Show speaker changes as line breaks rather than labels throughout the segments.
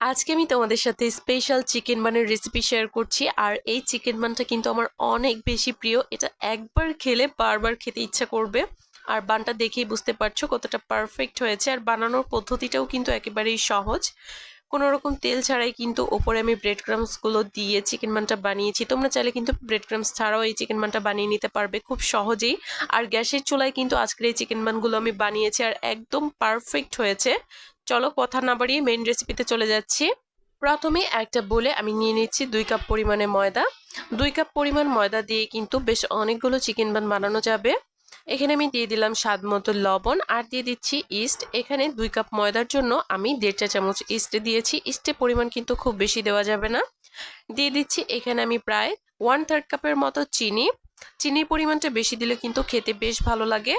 আজকে আমি তোমাদের সাথে স্পেশাল চিকেন বানের রেসিপি শেয়ার করছি, আর এই চিকেন বানটা কিন্তু আমার অনেক বেশি প্রিয়। এটা একবার খেলে বারবার খেতে ইচ্ছা করবে, আর বানটা দেখেই বুঝতে পারছ কতটা পারফেক্ট হয়েছে, আর বানানোর পদ্ধতিটাও কিন্তু একেবারেই সহজ। কোনো রকম তেল ছাড়াই কিন্তু ওপরে আমি ব্রেড ক্রামসগুলো দিয়ে চিকেন বানটা বানিয়েছি। তোমরা চাইলে কিন্তু ব্রেড ক্রামস ছাড়াও এই চিকেন বানটা বানিয়ে নিতে পারবে খুব সহজেই। আর গ্যাসের চুলায় কিন্তু আজকের এই চিকেন বানগুলো আমি বানিয়েছি, আর একদম পারফেক্ট হয়েছে। চলো কথা না বাড়িয়ে মেন রেসিপিতে চলে যাচ্ছি। প্রথমে একটা বলে আমি নিয়ে নিচ্ছি দুই কাপ পরিমাণে ময়দা। দুই কাপ পরিমাণ ময়দা দিয়ে কিন্তু বেশ অনেকগুলো চিকেন বান বানানো যাবে। এখানে আমি দিয়ে দিলাম স্বাদ মতো লবণ আর দিয়ে দিচ্ছি ইস্ট এখানে দুই কাপ ময়দার জন্য আমি দেড় চা চামচ ইস্ট দিয়েছি। ইস্টের পরিমাণ কিন্তু খুব বেশি দেওয়া যাবে না। দিয়ে দিচ্ছি এখানে আমি প্রায় ওয়ান থার্ড কাপের মতো চিনি। চিনির পরিমাণটা বেশি দিলে কিন্তু খেতে বেশ ভালো লাগে।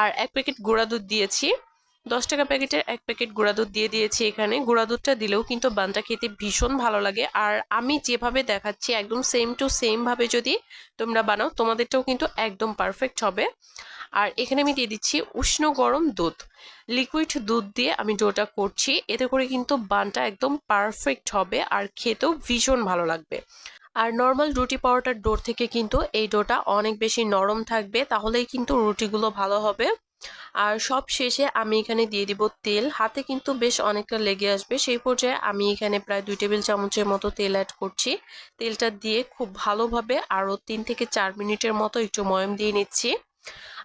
আর এক প্যাকেট গুঁড়া দুধ দিয়েছি। দশ টাকা প্যাকেটের এক প্যাকেট গুঁড়া দুধ দিয়ে দিয়েছি এখানে। গুঁড়া দুধটা দিলেও কিন্তু বানটা খেতে ভীষণ ভালো লাগে। আর আমি যেভাবে দেখাচ্ছি একদম সেম টু সেমভাবে যদি তোমরা বানাও, তোমাদেরটাও কিন্তু একদম পারফেক্ট হবে। আর এখানে আমি দিয়ে দিচ্ছি উষ্ণ গরম দুধ। লিকুইড দুধ দিয়ে আমি ডোটা করছি। এতে করে কিন্তু বানটা একদম পারফেক্ট হবে আর খেতেও ভীষণ ভালো লাগবে। আর নর্মাল রুটি পাউডার ডোর থেকে কিন্তু এই ডোটা অনেক বেশি নরম থাকবে, তাহলেই কিন্তু রুটিগুলো ভালো হবে। আর সব শেষে আমি এখানে দিয়ে দিব তেল। হাতে কিন্তু বেশ অনেকটা লেগে আসবে। সেই পর্যায়ে আমি এখানে প্রায় দুই টেবিল চামচের মতো তেল অ্যাড করছি। তেলটা দিয়ে খুব ভালোভাবে আরও তিন থেকে চার মিনিটের মতো একটু ময়ম দিয়ে নিচ্ছি।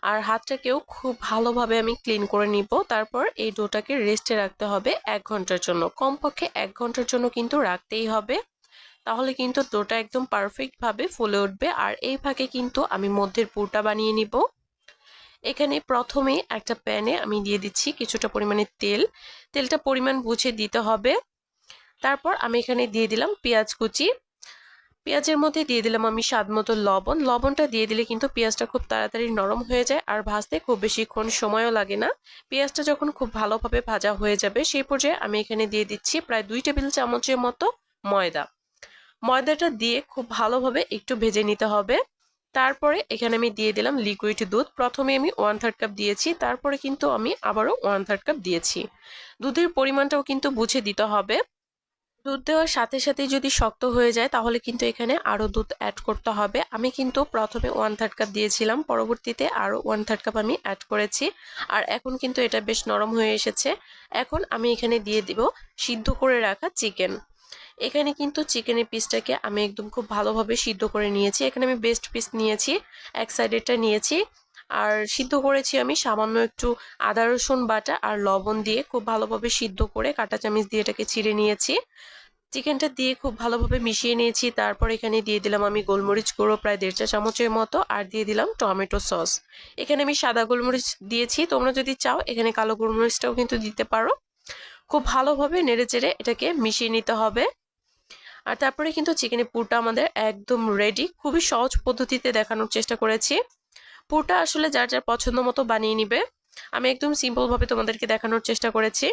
আর হাতটাকেও খুব ভালোভাবে আমি ক্লিন করে নিব। তারপর এই ডোটাকে রেস্টে রাখতে হবে এক ঘণ্টার জন্য। কমপক্ষে এক ঘণ্টার জন্য কিন্তু রাখতেই হবে। তাহলে কিন্তু ডোটা একদম পারফেক্টভাবে ফুলে উঠবে। আর এই কিন্তু আমি মধ্যের পুরটা বানিয়ে নিব। এখানে প্রথমে একটা প্যানে আমি দিয়ে দিচ্ছি কিছুটা পরিমাণে তেল। তেলটা পরিমাণ বুঝে দিতে হবে। তারপর আমি এখানে দিয়ে দিলাম পেঁয়াজ কুচি। পেঁয়াজের মধ্যে দিয়ে দিলাম আমি স্বাদ মতো লবণ। লবণটা দিয়ে দিলে কিন্তু পেঁয়াজটা খুব তাড়াতাড়ি নরম হয়ে যায় আর ভাজতে খুব বেশিক্ষণ সময়ও লাগে না। পেঁয়াজটা যখন খুব ভালোভাবে ভাজা হয়ে যাবে সেই পর্যায়ে আমি এখানে দিয়ে দিচ্ছি প্রায় দুই টেবিল চামচের মতো ময়দা। ময়দাটা দিয়ে খুব ভালোভাবে একটু ভেজে নিতে হবে। তারপরে এখানে আমি দিয়ে দিলাম লিকুইড দুধ। প্রথমে আমি ওয়ান থার্ড কাপ দিয়েছি, তারপরে কিন্তু আমি আবারও ওয়ান থার্ড কাপ দিয়েছি। দুধের পরিমাণটাও কিন্তু বুঝে দিতে হবে। দুধ দেওয়ার সাথে সাথে যদি শক্ত হয়ে যায়, তাহলে কিন্তু এখানে আরও দুধ অ্যাড করতে হবে। আমি কিন্তু প্রথমে ওয়ান থার্ড কাপ দিয়েছিলাম, পরবর্তীতে আরও ওয়ান থার্ড কাপ আমি অ্যাড করেছি। আর এখন কিন্তু এটা বেশ নরম হয়ে এসেছে। এখন আমি এখানে দিয়ে দিব সিদ্ধ করে রাখা চিকেন এখানে কিন্তু চিকেনের পিসটাকে আমি একদম খুব ভালোভাবে সিদ্ধ করে নিয়েছি। এখানে আমি বেস্ট পিস নিয়েছি, এক সাইডেরটা নিয়েছি। আর সিদ্ধ করেছি আমি সামান্য একটু আদা, রসুন বাটা আর লবণ দিয়ে খুব ভালোভাবে সিদ্ধ করে কাঁটা চামিচ দিয়ে এটাকে ছিঁড়ে নিয়েছি। চিকেনটা দিয়ে খুব ভালোভাবে মিশিয়ে নিয়েছি। তারপর এখানে দিয়ে দিলাম আমি গোলমরিচ গুঁড়ো প্রায় দেড় চা চামচের মতো আর দিয়ে দিলাম টমেটো সস। এখানে আমি সাদা গোলমরিচ দিয়েছি। তোমরা যদি চাও এখানে কালো গোলমরিচটাও কিন্তু দিতে পারো। খুব ভালোভাবে নেড়ে চেড়ে এটাকে মিশিয়ে নিতে হবে। আর তারপরে কিন্তু চিকেনের পুরটা আমাদের একদম রেডি খুবই সহজ পদ্ধতিতে দেখানোর চেষ্টা করেছি। পুরটা আসলে যার যার পছন্দ মতো বানিয়ে নিবে। আমি একদম সিম্পলভাবে তোমাদেরকে দেখানোর চেষ্টা করেছি।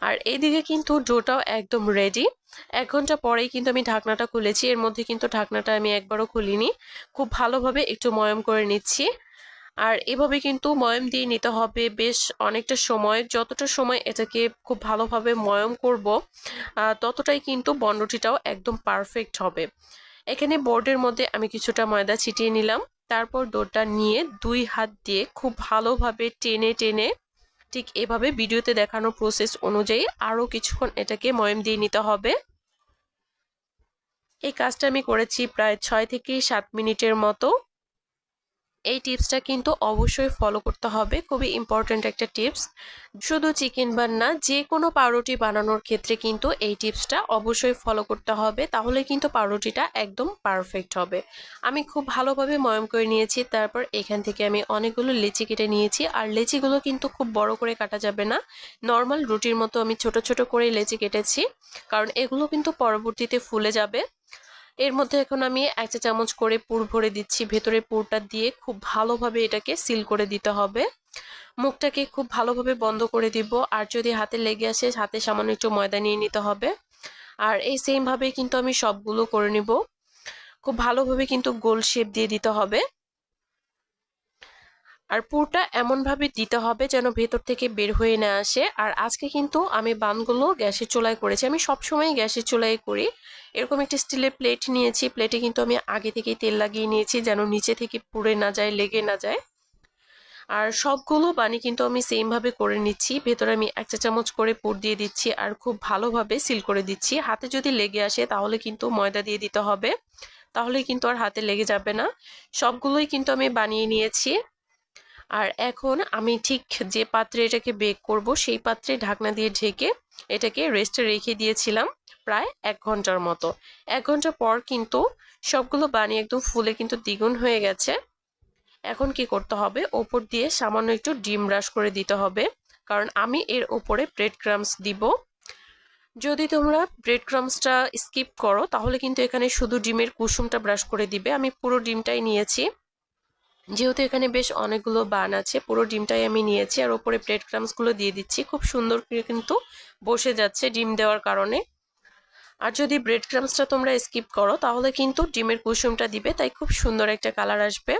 আর এইদিকে কিন্তু ডোটাও একদম রেডি এক ঘণ্টা পরেই কিন্তু আমি ঢাকনাটা খুলেছি। এর মধ্যে কিন্তু ঢাকনাটা আমি একবারও খুলিনি। খুব ভালোভাবে একটু ময়ম করে নিচ্ছি। আর এভাবে কিন্তু ময়ম দিয়ে নিতে হবে। বেশ অনেকটা সময়, যতটা সময় এটাকে খুব ভালোভাবে ময়ম করব ততটাই কিন্তু বন্ডটিটাও একদম পারফেক্ট হবে। এখানে বোর্ডের মধ্যে আমি কিছুটা ময়দা ছিটিয়ে নিলাম। তারপর ডোরটা নিয়ে দুই হাত দিয়ে খুব ভালোভাবে টেনে টেনে ঠিক এভাবে ভিডিওতে দেখানো প্রসেস অনুযায়ী আরও কিছুক্ষণ এটাকে ময়ম দিয়ে নিতে হবে। এই কাজটা আমি করেছি প্রায় ছয় থেকে সাত মিনিটের মতো। এই টিপসটা কিন্তু অবশ্যই ফলো করতে হবে। খুবই ইম্পর্ট্যান্ট একটা টিপস। শুধু চিকেন বান না যে কোনো পাউরুটি বানানোর ক্ষেত্রে কিন্তু এই টিপসটা অবশ্যই ফলো করতে হবে। তাহলে কিন্তু পাউরুটিটা একদম পারফেক্ট হবে। আমি খুব ভালোভাবে ময়ম করে নিয়েছি, তারপর এখান থেকে আমি অনেকগুলো লেচি কেটে নিয়েছি। আর লেচিগুলো কিন্তু খুব বড় করে কাটা যাবে না। নর্মাল রুটির মতো আমি ছোট ছোট করে লেচি কেটেছি। কারণ এগুলো কিন্তু পরবর্তীতে ফুলে যাবে। এর মধ্যে এখন আমি এক চা চামচ করে পুর ভরে দিচ্ছি। ভেতরে পুরটা দিয়ে খুব ভালোভাবে এটাকে সিল করে দিতে হবে। মুখটাকে খুব ভালোভাবে বন্ধ করে দিব। আর যদি হাতে লেগে আসে, হাতে সামান্য একটু ময়দা নিয়ে নিতে হবে। আর এই সেমভাবে কিন্তু আমি সবগুলো করে নিব। খুব ভালোভাবে কিন্তু গোল শেপ দিয়ে দিতে হবে। আর পুরটা এমনভাবে দিতে হবে যেন ভেতর থেকে বের হয়ে না আসে। আর আজকে কিন্তু আমি বানগুলো গ্যাসের চুলায় করেছি। আমি সবসময় গ্যাসের চুলায় করি। এরকম একটি স্টিলের প্লেট নিয়েছি। প্লেটে কিন্তু আমি আগে থেকেই তেল লাগিয়ে নিয়েছি যেন নিচে থেকে পুড়ে না যায়, লেগে না যায়। আর সবগুলো বানি কিন্তু আমি সেমভাবে করে নিচ্ছি। ভেতরে আমি এক চা চামচ করে পুর দিয়ে দিচ্ছি আর খুব ভালোভাবে সিল করে দিচ্ছি। হাতে যদি লেগে আসে তাহলে কিন্তু ময়দা দিয়ে দিতে হবে। তাহলে কিন্তু আর হাতে লেগে যাবে না। সবগুলোই কিন্তু আমি বানিয়ে নিয়েছি। আর এখন আমি ঠিক যে পাত্রে এটাকে বেক করব, সেই পাত্রে ঢাকনা দিয়ে ঢেকে এটাকে রেস্টে রেখে দিয়েছিলাম প্রায় এক ঘণ্টার মতো। এক ঘণ্টা পর কিন্তু সবগুলো বানিয়ে একদম ফুলে কিন্তু দ্বিগুণ হয়ে গেছে। এখন কি করতে হবে? ওপর দিয়ে সামান্য একটু ডিম ব্রাশ করে দিতে হবে, কারণ আমি এর ওপরে ব্রেড ক্রামস দিব। যদি তোমরা ব্রেড ক্রামসটা স্কিপ করো, তাহলে কিন্তু এখানে শুধু ডিমের কুসুমটা ব্রাশ করে দিবে। আমি পুরো ডিমটাই নিয়েছি। যেহেতু এখানে বেশ অনেকগুলো বান আছে, পুরো ডিমটাই আমি নিয়েছি আর ওপরে ব্রেড ক্রামসগুলো দিয়ে দিচ্ছি। খুব সুন্দর করে কিন্তু বসে যাচ্ছে ডিম দেওয়ার কারণে। আর যদি ব্রেড ক্রামসটা তোমরা স্কিপ করো, তাহলে কিন্তু ডিমের কুসুমটা দিবে, তাই খুব সুন্দর একটা কালার আসবে।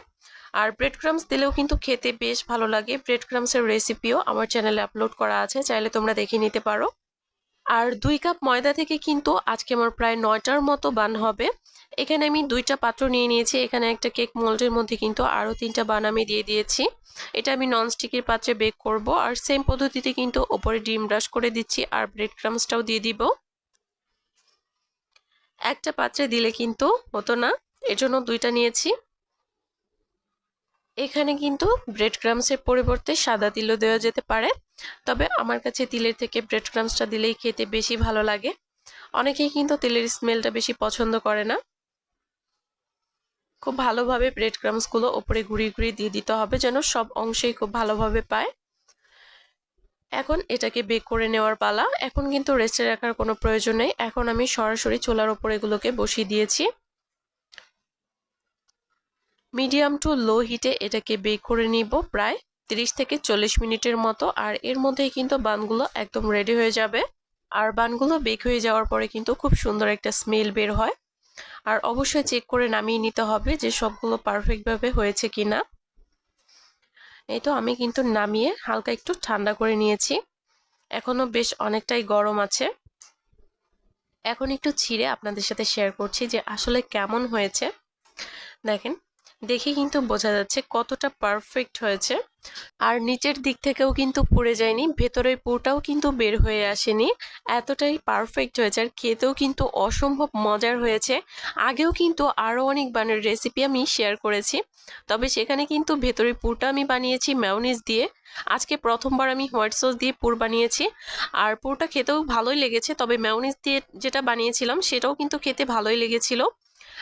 আর ব্রেড ক্রামস দিলেও কিন্তু খেতে বেশ ভালো লাগে। ব্রেড ক্রামসের রেসিপিও আমার চ্যানেলে আপলোড করা আছে, চাইলে তোমরা দেখে নিতে পারো। আর দুই কাপ ময়দা থেকে কিন্তু আজকে আমার প্রায় নয়টার মতো বান হবে। এখানে আমি দুইটা পাত্র নিয়ে নিয়েছি। এখানে একটা কেক মোল্ডের মধ্যে কিন্তু আরও তিনটা বান আমি দিয়ে দিয়েছি। এটা আমি ননস্টিকের পাত্রে বেক করব আর সেম পদ্ধতিতে কিন্তু ওপরে ডিম ব্রাশ করে দিচ্ছি আর ব্রেড ক্রামসটাও দিয়ে দিব। একটা পাত্রে দিলে কিন্তু হতো না, এজন্য দুইটা নিয়েছি। এখানে কিন্তু ব্রেড ক্রামসের পরিবর্তে সাদা তিলও দেওয়া যেতে পারে। তবে আমার কাছে তিলের থেকে ব্রেড ক্রামসটা দিলেই খেতে বেশি ভালো লাগে। অনেকেই কিন্তু তেলের স্মেলটা বেশি পছন্দ করে না। খুব ভালোভাবে ব্রেড ক্রামসগুলো ওপরে ঘুরিয়ে ঘুরিয়ে দিয়ে দিতে হবে যেন সব অংশেই খুব ভালোভাবে পায়। এখন এটাকে বেক করে নেওয়ার পালা। এখন কিন্তু রেস্টে রাখার কোনো প্রয়োজন নেই। এখন আমি সরাসরি চোলার ওপর এগুলোকে বসিয়ে দিয়েছি। মিডিয়াম টু লো হিটে এটাকে বেক করে নিব প্রায়। তিরিশ থেকে চল্লিশ মিনিটের মতো, আর এর মধ্যেই কিন্তু বানগুলো একদম রেডি হয়ে যাবে। আর বানগুলো বেক হয়ে যাওয়ার পরে কিন্তু খুব সুন্দর একটা স্মেল বের হয়। আর অবশ্যই চেক করে নামিয়ে নিতে হবে যে সবগুলো পারফেক্টভাবে হয়েছে কি না এই তো আমি কিন্তু নামিয়ে হালকা একটু ঠান্ডা করে নিয়েছি। এখনও বেশ অনেকটাই গরম আছে। এখন একটু ছিঁড়ে আপনাদের সাথে শেয়ার করছি যে আসলে কেমন হয়েছে। দেখেন দেখে কিন্তু বোঝা যাচ্ছে কতটা পারফেক্ট হয়েছে। আর নিচের দিক থেকেও কিন্তু পুড়ে যায়নি, ভেতরের পুরটাও কিন্তু বের হয়ে আসেনি। এতটাই পারফেক্ট হয়েছে আর খেতেও কিন্তু অসম্ভব মজার হয়েছে। আগেও কিন্তু আরও অনেক বানের রেসিপি আমি শেয়ার করেছি, তবে সেখানে কিন্তু ভেতরের পুরটা আমি বানিয়েছি ম্যাওনিজ দিয়ে। আজকে প্রথমবার আমি হোয়াইট সস দিয়ে পুর বানিয়েছি, আর পুরটা খেতেও ভালোই লেগেছে, তবে ম্যাওনিজ দিয়ে যেটা বানিয়েছিলাম সেটাও কিন্তু খেতে ভালোই লেগেছিল।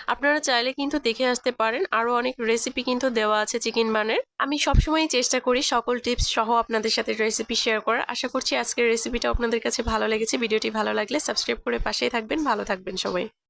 আপনারা চাইলে কিন্তু দেখে আসতে পারেন। আরও অনেক রেসিপি কিন্তু দেওয়া আছে চিকেন বানের। আমি সবসময়ই চেষ্টা করি সকল টিপস সহ আপনাদের সাথে রেসিপি শেয়ার করার। আশা করছি আজকের রেসিপিটা আপনাদের কাছে ভালো লেগেছে। ভিডিওটি ভালো লাগলে সাবস্ক্রাইব করে পাশেই থাকবেন। ভালো থাকবেন সবাই।